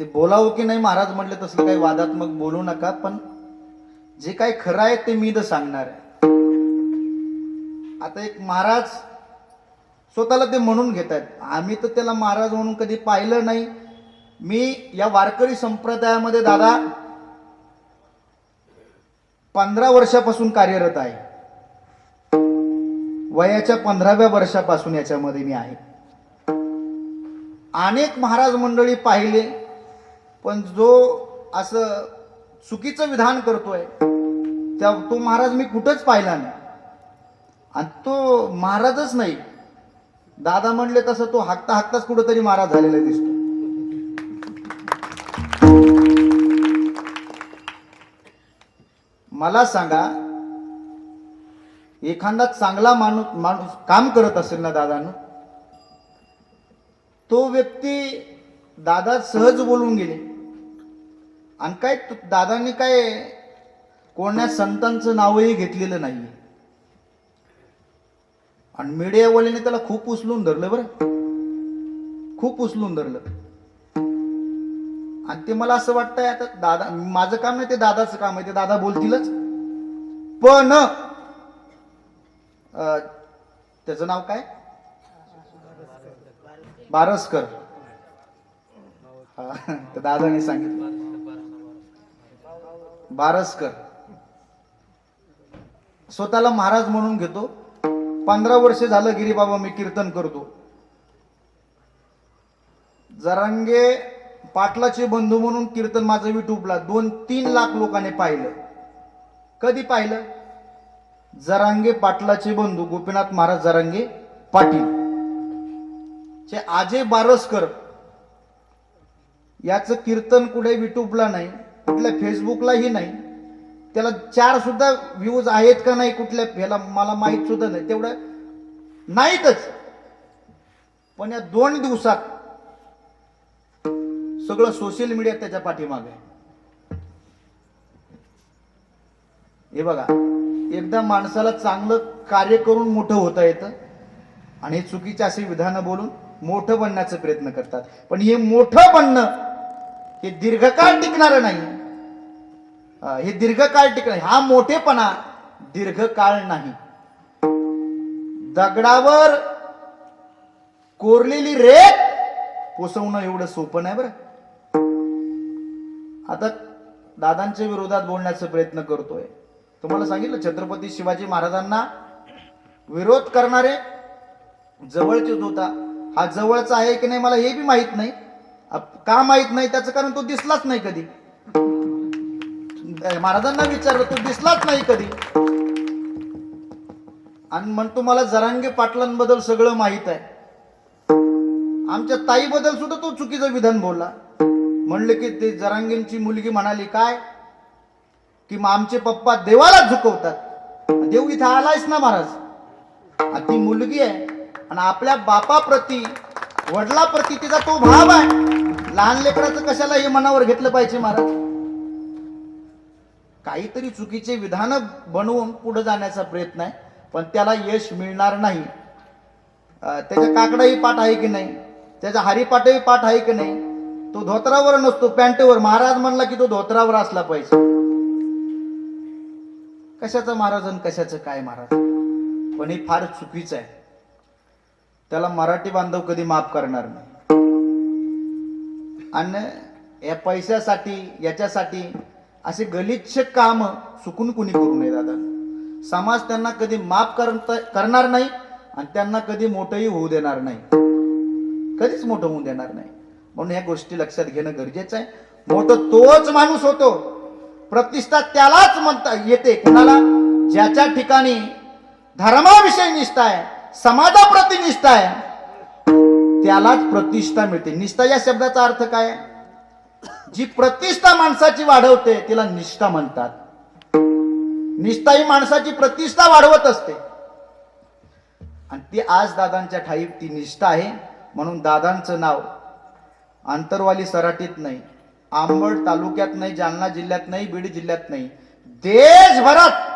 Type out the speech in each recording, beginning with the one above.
ते बोलावं की नाही महाराज म्हटले तसलं काही वादात्मक बोलू नका पण जे काही खरं आहे ते मी तर सांगणार आहे. आता एक महाराज स्वतःला ते म्हणून घेत आहेत आम्ही तर त्याला महाराज म्हणून कधी पाहिलं नाही. मी या वारकरी संप्रदायामध्ये दादा पंधरा वर्षापासून कार्यरत आहे. वयाच्या पंधराव्या वर्षापासून याच्यामध्ये मी आहे. अनेक महाराज मंडळी पाहिले. पण जो असं चुकीचं विधान करतोय त्या तो महाराज मी कुठंच पाहिला नाही. आणि तो महाराजच नाही. दादा म्हणले तसं तो हाकता हाकताच कुठंतरी महाराज झालेला दिसतो. मला सांगा एखादा चांगला माणूस माणूस काम करत असेल ना दादानं तो व्यक्ती दादा सहज बोलून गेले. आणि काय दादांनी काय कोण्या संतांचं नावही घेतलेलं नाही आणि मीडियावाल्याने त्याला खूप उचलून धरलं बरं. खूप उचलून धरलं. आणि ते मला असं वाटतंय आता दादा माझं काम नाही ते दादाचं काम आहे ते दादा बोलतीलच. पण त्याचं नाव काय? बारसकर. तर दादाने सांगितलं. बारसकर. स्वतःला महाराज म्हणून घेतो. पंधरा वर्ष झालं गिरीबाबा मी कीर्तन करतो. जरांगे पाटलाचे बंधू म्हणून कीर्तन माझं युट्यूबला दोन तीन लाख लोकांनी पाहिलं. कधी पाहिलं? जरांगे पाटलाचे बंधू गोपीनाथ महाराज जरांगे पाटील. चे आजे बारसकर याचं कीर्तन कुठे युट्यूबला नाही. कुठल्या फेसबुकलाही नाही. त्याला चार सुद्धा व्ह्यूज आहेत का नाही कुठल्या ह्याला मला माहीत सुद्धा नाही. तेवढं नाहीतच. पण या दोन दिवसात सगळं सोशल मीडिया त्याच्या पाठीमागे आहे. हे बघा एकदा माणसाला चांगलं कार्य करून मोठं होता येतं आणि चुकीच्या चुकीचे असे विधानं बोलून मोठं बनण्याचा प्रयत्न करतात. पण हे मोठं बनणं हे दीर्घकाळ टिकणार नाही. हे दीर्घकाळ टिकणं हा मोठेपणा दीर्घकाळ नाही. दगडावर कोरलेली रेत पोसवणं एवढं सोपं नाही बरं. आता दादांच्या विरोधात बोलण्याचा प्रयत्न करतोय. तुम्हाला सांगितलं छत्रपती शिवाजी महाराजांना विरोध करणारे जवळचे होता. हा जवळचा आहे की नाही मला हे बी माहीत नाही. का माहीत नाही त्याचं कारण तो दिसलाच नाही कधी. महाराजांना विचारलं तो दिसलाच नाही कधी? आणि म्हणतो मला जरांगे पाटलांबद्दल सगळं माहीत आहे. आमच्या ताईबद्दल सुद्धा तो चुकीचं विधान बोलला. म्हणले की ते जरांगेंची मुलगी म्हणाली काय? की मग आमचे पप्पा देवाला झुकवतात. देव इथं आलायच ना महाराज? ती मुलगी आहे. आणि आपल्या बापाप्रती वडिलाप्रती तिचा तो भाव आहे. लहान लेकराचं कशाला हे मनावर घेतलं पाहिजे महाराज. काहीतरी चुकीचे विधान बनवून पुढे जाण्याचा प्रयत्न आहे पण त्याला यश मिळणार नाही. त्याच्या काकडाही पाठ आहे की नाही? त्याचा हरिपाठही पाठ आहे की नाही? तो धोत्रावर नसतो पॅन्टवर. महाराज म्हणला की तो धोत्रावर असला पाहिजे. कशाचा महाराज आणि कशाचं काय महाराज? पण हे फार चुकीचं आहे. त्याला मराठी बांधव कधी माफ करणार नाही. आणि या पैशासाठी याच्यासाठी असे गलिच्छ काम चुकून कुणी करू नये दादा. समाज त्यांना कधी माफ करणार नाही आणि त्यांना कधी मोठंही होऊ देणार नाही. कधीच मोठं होऊ देणार नाही. म्हणून या गोष्टी लक्षात घेणं गरजेचं आहे. मोठं तोच माणूस होतो. प्रतिष्ठा त्यालाच म्हणता येते. कुणाला? ज्याच्या ठिकाणी धर्माविषयी निष्ठा आहे समाजाप्रती निष्ठा आहे त्यालाच प्रतिष्ठा मिळते. निष्ठा या शब्दाचा अर्थ काय आहे? जी प्रतिष्ठा माणसाची वाढवते तिला निष्ठा म्हणतात. निष्ठा ही माणसाची प्रतिष्ठा वाढवत असते. आणि ती आज दादांच्या ठाई ती निष्ठा आहे म्हणून दादांचं नाव आंतरवाली सराटीत नाही आंबड तालुक्यात नाही जालना जिल्ह्यात नाही बीड जिल्ह्यात नाही देशभरात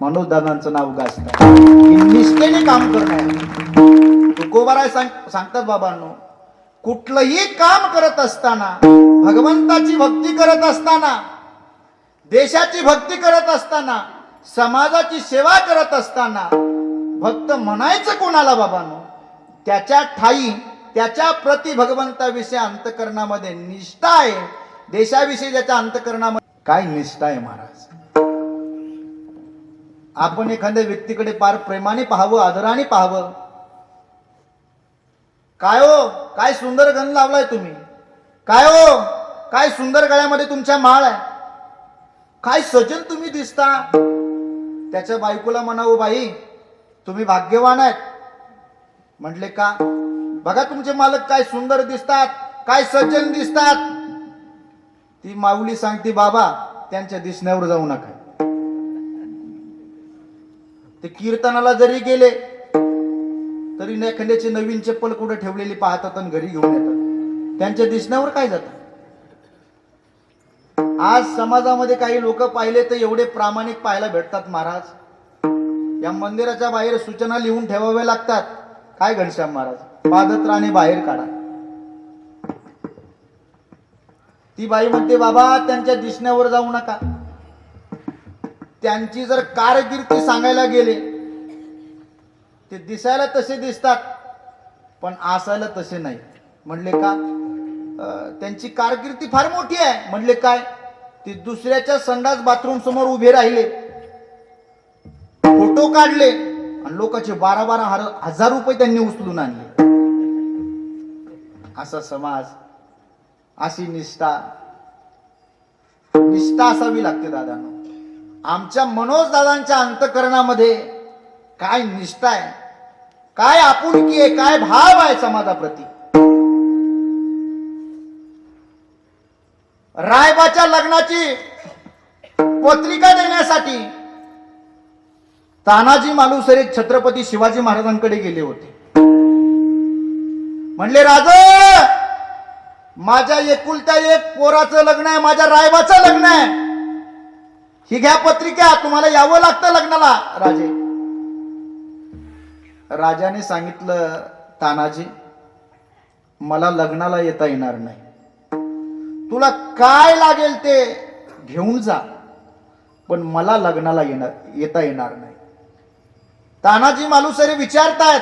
मनोज दादांचं नाव गाजत निष्ठेने काम करणार. तुकोबाराय सांग सांगतात बाबांनो कुठलंही काम करत असताना भगवंताची भक्ती करत असताना देशाची भक्ती करत असताना समाजाची सेवा करत असताना भक्त म्हणायचं कोणाला बाबांनो? त्याच्या ठाई त्याच्या प्रति भगवंताविषयी अंतकरणामध्ये निष्ठा आहे. देशाविषयी त्याच्या अंतकरणामध्ये काय निष्ठा आहे महाराज? आपण एखाद्या व्यक्तीकडे फार प्रेमाने पाहावं आदराने पाहावं काय हो? काय सुंदर गण लावलाय तुम्ही? काय हो? काय सुंदर गळ्यामध्ये तुमच्या माळ आहे? काय सजन तुम्ही दिसता? त्याच्या बायकोला म्हणावं बाई तुम्ही भाग्यवान आहेत. म्हटले का? बघा तुमचे मालक काय सुंदर दिसतात काय सज्जन दिसतात. ती माऊली सांगते बाबा त्यांच्या दिसण्यावर जाऊ नका. ते कीर्तनाला जरी गेले तरी एखाद्याची नवीन चप्पल कुठे ठेवलेली पाहतात आणि घरी घेऊन येतात. त्यांच्या दिसण्यावर काय जातं? आज समाजामध्ये काही लोक पाहिले तर एवढे प्रामाणिक पाहायला भेटतात महाराज. या मंदिराच्या बाहेर सूचना लिहून ठेवाव्या लागतात. काय घनश्याम महाराज? पादत्राने बाहेर काढा. ती बाई म्हणते बाबा त्यांच्या दिसण्यावर जाऊ नका. त्यांची जर कारकिर्दी सांगायला गेले ते दिसायला तसे दिसतात पण असायला तसे नाही. म्हणले का? त्यांची कारकिर्दी फार मोठी आहे. म्हणले काय? ते दुसऱ्याच्या संडास बाथरूम समोर उभे राहिले. फोटो काढले आणि लोकांचे बारा बारा हजार रुपये त्यांनी उचलून आणले. असा समाज अशी निष्ठा. निष्ठा असावी लागते दादांना. आमच्या मनोज दादांच्या अंतकरणामध्ये काय निष्ठा आहे काय आपुलकी आहे? काय भाव आहे समाजाप्रती? रायबाच्या लग्नाची पत्रिका देण्यासाठी तानाजी मालुसरे छत्रपती शिवाजी महाराजांकडे गेले होते. म्हणले राज माझ्या एकुलत्या एक पोराचं लग्न आहे माझ्या रायबाचं लग्न आहे. ही घ्या पत्रिका तुम्हाला यावं लागतं लग्नाला. राजे राजाने सांगितलं तानाजी मला लग्नाला येता येणार नाही. तुला काय लागेल ते घेऊन जा पण मला लग्नाला येणार येता येणार नाही. तानाजी मालुसरे विचारतायत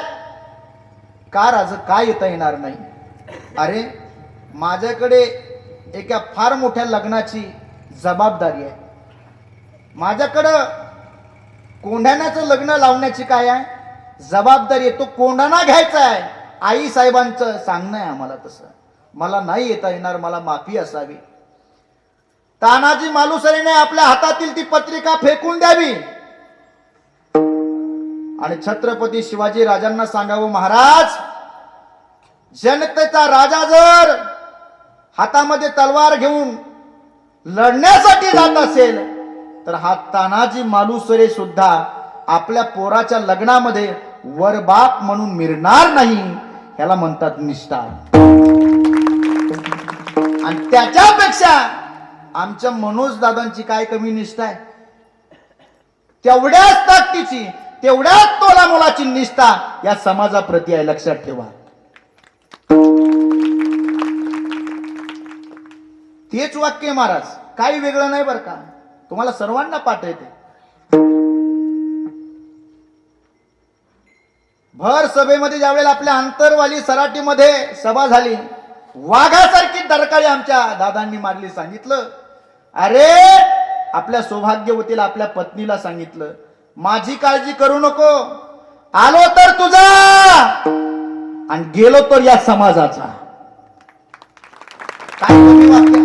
का राज काय येता येणार नाही? अरे माझ्याकडे एका फार मोठ्या लग्नाची जबाबदारी आहे. माझ्याकडं कोंढाण्याचं लग्न लावण्याची काय आहे? जबाबदारी तो कोणाला घ्यायचा आहे आई साहेबांचं सांगणं आहे आम्हाला तसं. मला नाही येता येणार मला माफी असावी. तानाजी मालुसरीने आपल्या हातातील ती पत्रिका फेकून द्यावी. आणि छत्रपती शिवाजी राजांना सांगावं महाराज जनतेचा राजा जर हातामध्ये तलवार घेऊन लढण्यासाठी जात असेल तर हा तानाजी मालुसरे सुद्धा आपल्या पोराच्या लग्नामध्ये वरबाप म्हणून मिळणार नाही ह्याला म्हणतात निष्ठा. आणि त्याच्यापेक्षा आमच्या मनोज दादांची काय कमी निष्ठा आहे? तेवढ्याच ताकदीची तेवढ्याच तोला मुलाची निष्ठा या समाजाप्रती आहे लक्षात ठेवा. तेच वाक्य महाराज. काही वेगळं नाही बरं का? तुम्हाला सर्वांना पाठ येते. भर सभेमध्ये ज्यावेळेला आपल्या अंतरवाली सराटीमध्ये सभा झाली वाघासारखी डरकाळी आमच्या दादांनी मारली सांगितलं. अरे आपल्या सौभाग्यवतीला आपल्या पत्नीला सांगितलं माझी काळजी करू नको आलो तर तुझा आणि गेलो तर या समाजाचा. काय कमी वाक्य?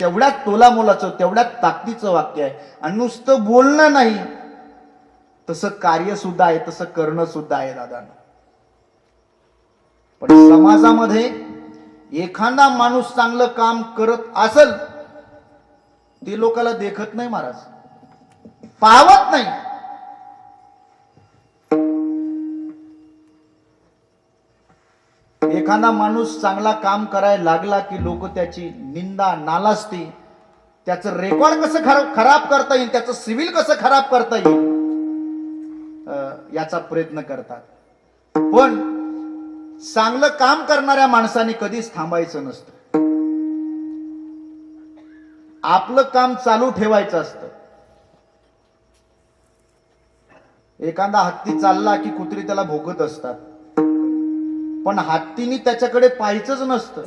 तेवढ्यात तोला मोलाचं तेवढ्यात ताकदीचं वाक्य आहे. आणि नुसतं बोलणं नाही तसं कार्य सुद्धा आहे तसं करणं सुद्धा आहे दादा पण समाजामध्ये एखादा माणूस चांगलं काम करत असल ते लोकाला देखत नाही महाराज. पाहत नाही. एखादा माणूस चांगला काम करायला लागला की लोक त्याची निंदा नालासती त्याचं रेकॉर्ड कसं खराब खराब करता येईल त्याचं सिव्हिल कसं खराब करता येईल? याचा प्रयत्न करतात. पण चांगलं काम करणाऱ्या माणसाने कधीच थांबायचं नसतं. आपलं काम चालू ठेवायचं असतं. एखादा हत्ती चालला की कुत्री त्याला भोगत असतात. पण हत्तीने त्याच्याकडे पाहायचंच नसतं.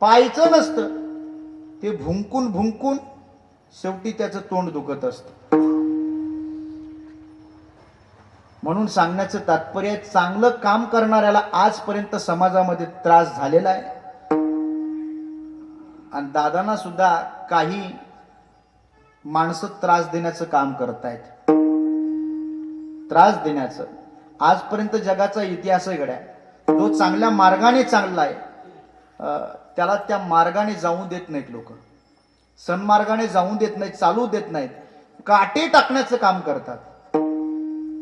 पाहायचं नसतं. ते भुंकून भुंकून शेवटी त्याचं तोंड दुखत असतं. म्हणून सांगण्याचं तात्पर्य आहे, चांगलं काम करणाऱ्याला आजपर्यंत समाजामध्ये त्रास झालेला आहे. आणि दादांना सुद्धा काही माणसं त्रास देण्याचं काम करत आहेत त्रास देण्याचं. आजपर्यंत जगाचा इतिहास आहे. गड्या जो चांगल्या मार्गाने चांगला आहे त्याला त्या मार्गाने जाऊ देत नाहीत लोक. सन्मार्गाने जाऊ देत नाहीत चालू देत नाहीत. काटे टाकण्याचं काम करतात.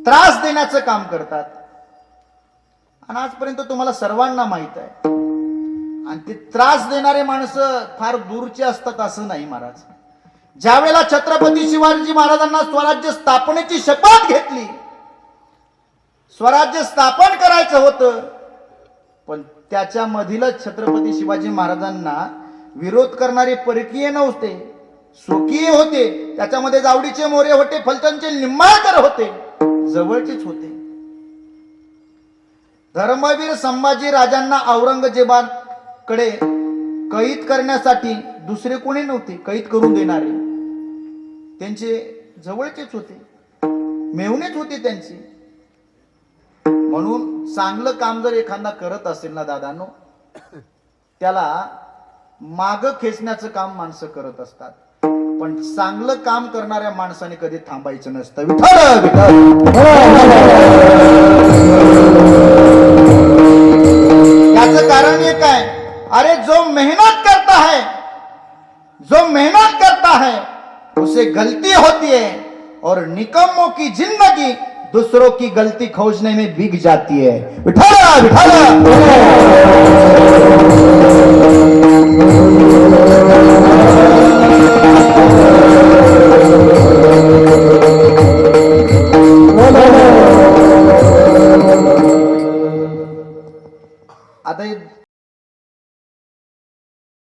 त्रास देण्याचं काम करतात. आणि आजपर्यंत तुम्हाला सर्वांना माहीत आहे. आणि ते त्रास देणारे माणसं फार दूरचे असतात असं नाही महाराज. ज्यावेळेला छत्रपती शिवाजी महाराजांना स्वराज्य स्थापनेची शपथ घेतली स्वराज्य स्थापन करायचं होतं पण त्याच्यामधीलच छत्रपती शिवाजी महाराजांना विरोध करणारे परकीय नव्हते स्वकीय होते. त्याच्यामध्ये जावडीचे मोरे होते फलटणचे निंबाळकर होते. जवळचेच होते. धर्मवीर संभाजी राजांना औरंगजेबाकडे कैद करण्यासाठी दुसरे कोणी नव्हते कैद करून देणारे. त्यांचे जवळचेच होते. मेवणेच होते त्यांचे. म्हणून चांगलं काम जर एखादा करत असेल ना दादानो त्याला माग खेचण्याचं काम माणसं करत असतात. पण चांगलं काम करणाऱ्या माणसाने कधी थांबायचं नसतं. याच कारण एक आहे. अरे जो मेहनत करता है जो मेहनत करता है उसे गलती होती है और निकम्मो की जिंदगी दूसरों की गलती खोजने में बिग जाती है। बिठाला बिठाला